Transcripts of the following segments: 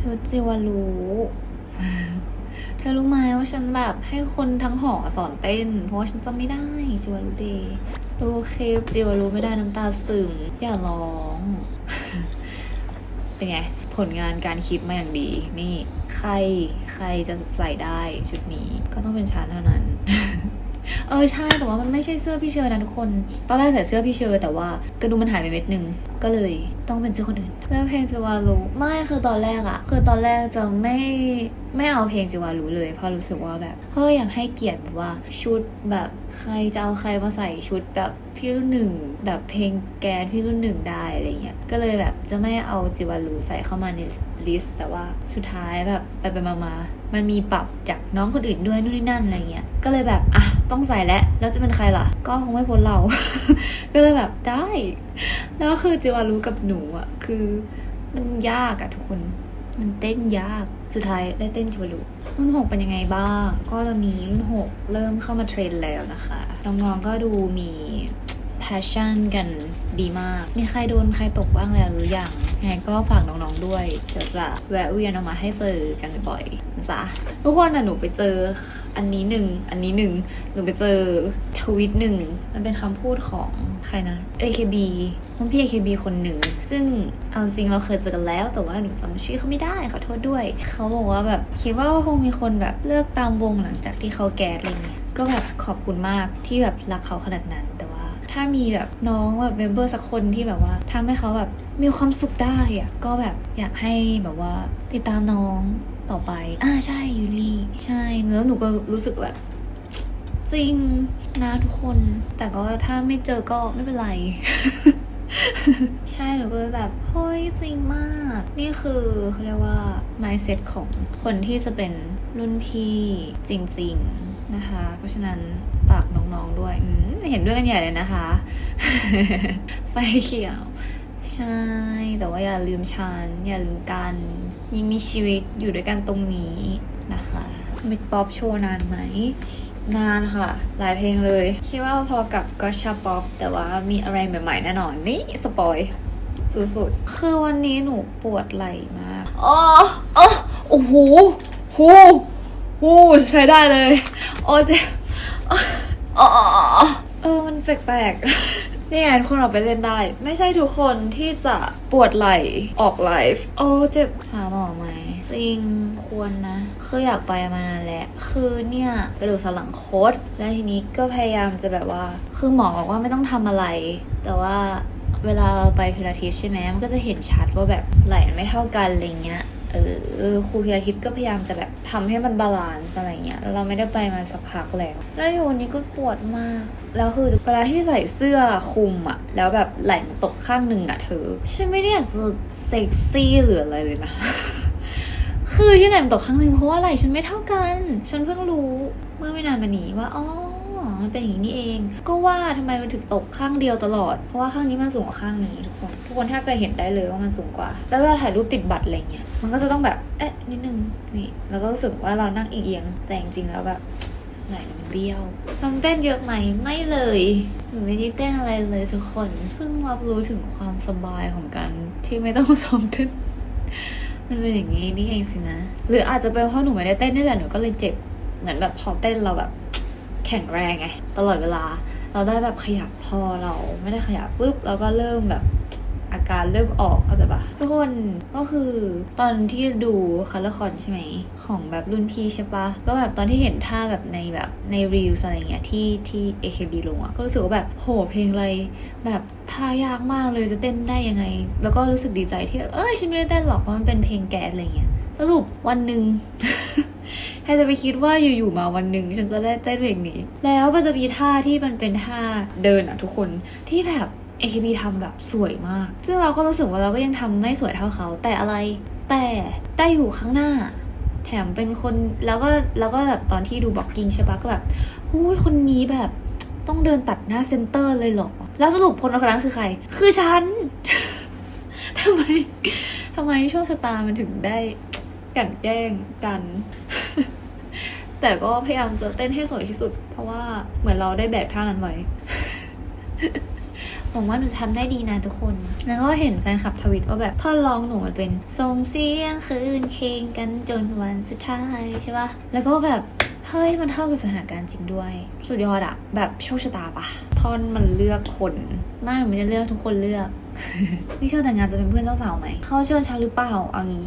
ชุดจิวารุเธอรู้ไหมว่าฉันแบบให้คนทั้งหอสอนเต้น เพราะว่าฉันจำไม่ได้จิวารุเดย์ดูคลิปจิวารุไม่ได้น้ำตาซึมอย่าร้อง เป็นไง ผลงานการคิดมาอย่างดี นี่ ใครใครจะใส่ได้ชุดนี้ก็ต้องเป็นฉันเท่านั้น เออใช่แต่ว่ามันไม่ใช่เสื้อพี่เชอร์นะทุกคน ตอนแรกใส่เสื้อพี่เชอร์แต่ว่ากระดุมมันหายไปเม็ดหนึ่งก็เลยต้องเป็นเสื้อคนอื่นเลือกเพลงจิวารุไม่คือตอนแรกอะคือตอนแรกจะไม่ไม่เอาเพลงจิวารุเลยเพราะรู้สึกว่าแบบเฮ้ยอยากให้เกียรติแบบว่าชุดแบบใครจะเอาใครมาใส่ชุดแบบพี่รุ่นหนึ่งแบบเพลงแกนพี่รุ่นหนึ่งได้อะไรเงี้ยก็เลยแบบจะไม่เอาจิวารุใส่เข้ามาในลิสต์แต่ว่าสุดท้ายแบบไปไปมามามันมีปรับจากน้องคนอื่นด้วยนู่นนี่นั่นอะไรเงี้ยก็เลยแบบอะ ต้องใส่แล้วแล้วจะเป็นใครล่ะ ก็คงไม่พ้นเรา ก็เลยแบบได้ แล้วคือจิวารู้กับหนูอะคือมันยากอะทุกคน มันเต้นยาก สุดท้ายได้เต้นจิวารู้รุ่นหกเป็นยังไงบ้าง ก็ตอนนี้รุ่นหกเริ่มเข้ามาเทรนแล้วนะคะ น้องๆก็ดูมี passion กันดีมาก มีใครโดนใครตกบ้างแล้วหรือยังยังไงก็ฝากน้องๆด้วย เดี๋ยวจะแวะเวียนออกมาให้เจอกันบ่อยๆจ๊ะทุกคนอะหนูไปเจออันนี้หนึ่ง อันนี้หนึ่ง หนูไปเจอทวิตหนึ่ง มันเป็นคำพูดของใครนะ AKB รุ่นพี่ AKB คนหนึ่ง ซึ่งเอาจริงเราเคยเจอกันแล้ว แต่ว่าหนูจำชื่อเขาไม่ได้ขอโทษด้วย เขาบอกว่าแบบคิดว่าคงมีคนแบบเลิกตามวงหลังจากที่เขาแก่อะไรเงี้ย ก็แบบขอบคุณมากที่แบบรักเขาขนาดนั้น ถ้ามีแบบน้องแบบเมมเบอร์สักคนที่แบบว่าทำให้เขาแบบมีความสุขได้อะก็แบบอยากให้แบบว่าติดตามน้องต่อไป อ่าใช่ยูรีใช่แล้วหนูก็รู้สึกแบบจริงนะทุกคน แต่ก็ถ้าไม่เจอก็ไม่เป็นไร ใช่หนูก็แบบเฮ้ยจริงมาก นี่คือเขาเรียกว่า mindset ของคนที่จะเป็นรุ่นพี่จริง ๆ นะคะ เพราะฉะนั้นฝากน้องๆด้วยอืเห็นด้วยกันใหญ่เลยนะคะ ไฟเขียว ใช่ แต่ว่าอย่าลืมฉัน อย่าลืมกัน ยังมีชีวิตอยู่ด้วยกันตรงนี้นะคะมิกป๊อปโชว์นานไหม นานค่ะ หลายเพลงเลย คิดว่าพอกับก็ชาป๊อป แต่ว่ามีอะไรใหม่ๆแน่นอน นี่สปอยสุดๆ คือวันนี้หนูปวดไหล่มากอ๋ออ๋อโอ้โหหโหใช้ได้เลย อ้เจ็บอ๋ออ๋ออ๋อเออ มันแปลกๆ นี่ไงทุกคนเราไปเล่นได้ ไม่ใช่ทุกคนที่จะปวดไหล่ออกไลฟ์ โอ้เจ็บหาหมอไหมจริงควรนะ คืออยากไปมานานแล้ว คือเนี่ยกระดูกสันหลังคด แล้วทีนี้ก็พยายามจะแบบว่า คือหมอบอกว่าไม่ต้องทำอะไร แต่ว่าเวลาเราไปพิลาทิสใช่ไหมมันก็จะเห็นชัดว่าแบบไหล่มันไม่เท่ากันอะไรเงี้ย เออครูพิลาทิสก็พยายามจะแบบทำให้มันบาลานซ์อะไรเงี้ยเราไม่ได้ไปมาสักพักแล้ว แล้วอยู่วันนี้ก็ปวดมาก แล้วคือเวลาที่ใส่เสื้อคลุมอะแล้วแบบไหล่มันตกข้างหนึ่งอะเธอฉันไม่ได้อยากจะเซ็กซี่หรืออะไรเลยนะ คือที่ไหนมันตกข้างหนึ่งเพราะว่าไหล่ฉันไม่เท่ากัน ฉันเพิ่งรู้เมื่อไม่นานมานี้ว่าอ๋อ มันเป็นอย่างนี้เอง ก็ว่าทำไมมันถึงตกข้างเดียวตลอด เพราะว่าข้างนี้มันสูงกว่าข้างนี้ทุกคน ทุกคนแทบจะเห็นได้เลยว่ามันสูงกว่า แล้วเวลาถ่ายรูปติดบัตรอะไรเงี้ย มันก็จะต้องแบบ เอ๊ะ นิดนึง นี่ แล้วก็รู้สึกว่าเรานั่งเอียงๆ แต่จริงๆแล้วแบบไหล่มันเบี้ยวทำเต้นเยอะไหม ไม่เลย หนูไม่ได้เต้นอะไรเลยทุกคน เพิ่งรับรู้ถึงความสบายของการที่ไม่ต้องซ้อมเต้น มันเป็นอย่างนี้นี่เองสินะ หรืออาจจะเป็นเพราะหนูไม่ได้เต้นนี่แหละ หนูก็เลยเจ็บ เหมือนแบบพอเต้นเราแบบ แข็งแรงไงตลอดเวลา เราได้แบบขยับพอเราไม่ได้ขยับปุ๊บเราก็เริ่มแบบอาการเริ่มออกเข้าใจปะทุกคนก็คือตอนที่ดูคัลเลอร์คอนใช่ไหม ของแบบรุ่นพี่ใช่ปะก็แบบตอนที่เห็นท่าแบบในแบบในรีวิวอะไรเงี้ยที่ที่ AKB ลงอะก็รู้สึกว่าแบบโหเพลงอะไร แบบท่ายากมากเลยจะเต้นได้ยังไง แล้วก็รู้สึกดีใจที่เอ้ยฉันไม่ได้เต้นหรอกเพราะมันเป็นเพลงแก๊สอะไรเงี้ยสรุปวันหนึ่ง ใครจะไปคิดว่าอยู่ๆมาวันหนึ่งฉันจะได้เต้นเพลงนี้ แล้วมันจะมีท่าที่มันเป็นท่าเดินอะทุกคนที่แบบ AKB ทำแบบสวยมาก ซึ่งเราก็รู้สึกว่าเราก็ยังทำไม่สวยเท่าเขา แต่อะไร แต่ได้อยู่ข้างหน้า แถมเป็นคนแล้วก็แล้วก็แบบตอนที่ดูบ็อกกิ้งใช่ปะก็แบบหูยคนนี้แบบต้องเดินตัดหน้าเซนเตอร์เลยเหรอ แล้วสรุปคนคนนั้นคือใคร คือฉันทำไมทำไมโชคชะตามันถึงได้กันแกล้งกัน แต่ก็พยายามจะเต้นให้สวยที่สุด เพราะว่าเหมือนเราได้แบกท่านั้นไว้หวังว่าหนูจะทำได้ดีนะทุกคน แล้วก็เห็นแฟนคลับทวิตว่าแบบท่อนร้องหนูมันเป็นส่งเสียงคืนเคงกันจนวันสุดท้ายใช่ปะแล้วก็แบบเฮ้ยมันเข้ากับสถานการณ์จริงด้วย สุดยอดอะแบบโชคชะตาปะท่อนมันเลือกคนไม่มันไม่ได้เลือกทุกคนเลือกพี่เชื่อแต่งงานจะเป็นเพื่อนเจ้าสาวไหมเขาชิญฉันหรือเปล่าเอางี้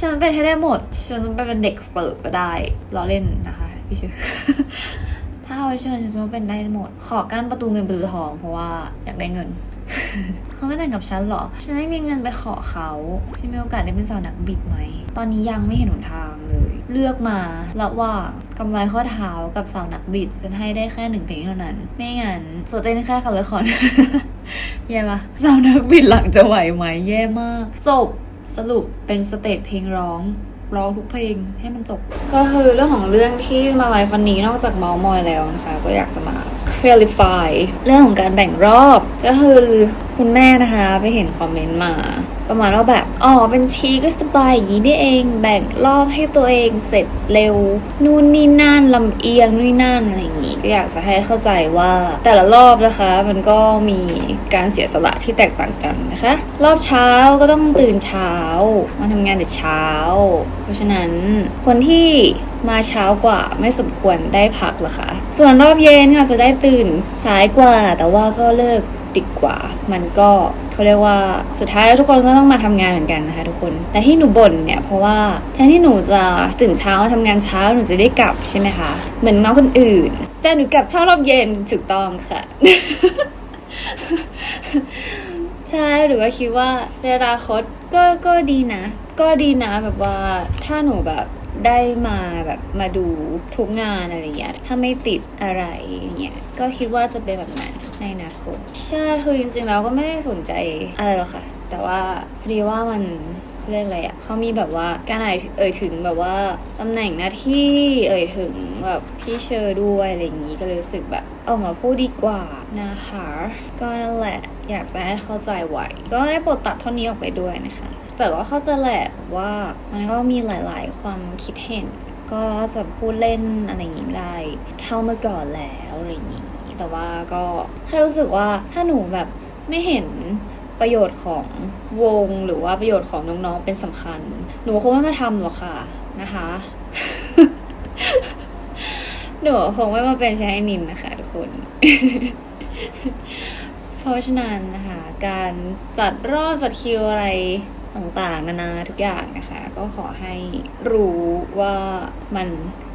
ฉันเป็นให้ได้หมด ฉันไปเป็นเด็กเปิดก็ได้ล้อเล่นนะคะพี่ชื่อถ้าเขาเชิญฉันจะเป็นได้หมด ขอกั้นประตูเงินประตูทองเพราะว่าอยากได้เงินเขาไม่แต่งกับฉันหรอ ฉันไม่มีเงินไปขอเขาฉันมีโอกาสได้เป็นสาวนักบิดไหม ตอนนี้ยังไม่เห็นหนทางเลย เลือกมาระหว่างกำไรข้อเท้ากับสาวนักบิด ฉันให้ได้แค่หนึ่งเพลงเท่านั้น ไม่งั้นสดเต้นแค่คาร์ลคอนแย่ปะสาวนักบิดหลังจะไหวไหม แย่มาก จบ สรุปเป็นสเตจเพลงร้องร้องทุกเพลงให้มันจบ ก็คือเรื่องของเรื่องที่มาไลฟ์วันนี้นอกจากเมาส์มอยแล้วนะคะ ก็อยากจะมา clarify เรื่องของการแบ่งรอบ ก็คือคุณแม่นะคะไปเห็นคอมเมนต์มา ประมาณว่าแบบ อ๋อเป็นชีก็สบายอย่างนี้นี่เอง แบ่งรอบให้ตัวเองเสร็จเร็ว นู่นนี่นั่นลำเอียงนู่นนนั่นอะไรอย่าง ก็อยากจะให้เข้าใจว่าแต่ละรอบนะคะ มันก็มีการเสียสละที่แตกต่างกันนะคะ รอบเช้าก็ต้องตื่นเช้ามาทำงานแต่เช้า เพราะฉะนั้นคนที่มาเช้ากว่าไม่สมควรได้พักหรอคะส่วนรอบเย็นก็อาจะได้ตื่นสายกว่า แต่ว่าก็เลิกดึกกว่า มันก็เขาเรียกว่าสุดท้ายแล้วทุกคนก็ต้องมาทำงานเหมือนกันนะคะทุกคน แต่ที่หนูบ่นเนี่ยเพราะว่าแทนที่หนูจะตื่นเช้ามาทำงานเช้าหนูจะได้กลับใช่ไหมคะ เหมือนน้องคนอื่น แต่หนูกลับช้ารอบเย็นถูกต้องค่ะ ใช่หรือว่าคิดว่าในอนาคตก็ก็ดีนะ ก็ดีนะแบบว่าถ้าหนูแบบได้มาแบบมาดูทุกงานอะไรเงี้ยถ้าไม่ติดอะไรเงี้ยก็คิดว่าจะเป็นแบบนั้นในอนาคตใช่คือจริงๆแล้วก็ไม่ได้สนใจอะไรหรอกค่ะ แต่ว่าพอดีว่ามัน เขาเรียกอะไรอะ่ะเขามีแบบว่าการเอ่ยเอ่ยถึงแบบว่าตำแหน่งหน้าที่เอ่ยถึงแบบพี่เชอร์ด้วยอะไรอย่างนี้ก็เลยรู้สึกแบบออกมาพูดดีกว่านะคะก็นั่นแหละอยากจะให้เข้าใจไว้ก็ได้โปรดตัดเท่านี้ออกไปด้วยนะคะ แต่ก็เข้าใจแหละว่ามันก็มีหลาย ๆ ความคิดเห็น ก็จะพูดเล่นอะไรอย่างนี้ไม่ได้เท่าเมื่อก่อนแล้วอะไรอย่างนี้แต่ว่าก็แค่รู้สึกว่าถ้าหนูแบบไม่เห็น ประโยชน์ของวงหรือว่าประโยชน์ของน้องๆเป็นสำคัญ หนูคงไม่มาทำหรอกค่ะนะคะ หนูคงไม่มาเป็นชายนินนะคะทุกคน เพราะฉะนั้นนะคะ การจัดรอบจัดคิวอะไรต่างๆ นานาทุกอย่างนะคะ ก็ขอให้รู้ว่ามัน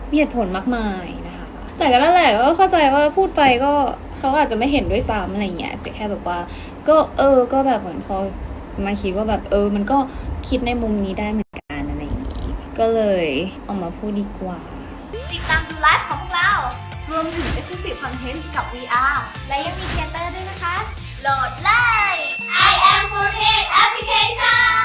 มีเหตุผลมากมายนะคะ แต่ก็นั่นแหละก็เข้าใจว่าพูดไปก็เขาอาจจะไม่เห็นด้วยซ้ำอะไรเงี้ยแต่แค่แบบว่า ก็เออ ก็แบบเหมือนพอมาคิดว่าแบบเออ มันก็คิดในมุมนี้ได้เหมือนกันอะไรอย่างนี้ ก็เลยเออกมาพูดดีกว่า ติดตามดูไลฟ์ของพวกเรา รวมถึง Exclusive Content กับ VR และยังมีเทเตอร์ด้วยนะคะ โหลดเลย I am 4 Application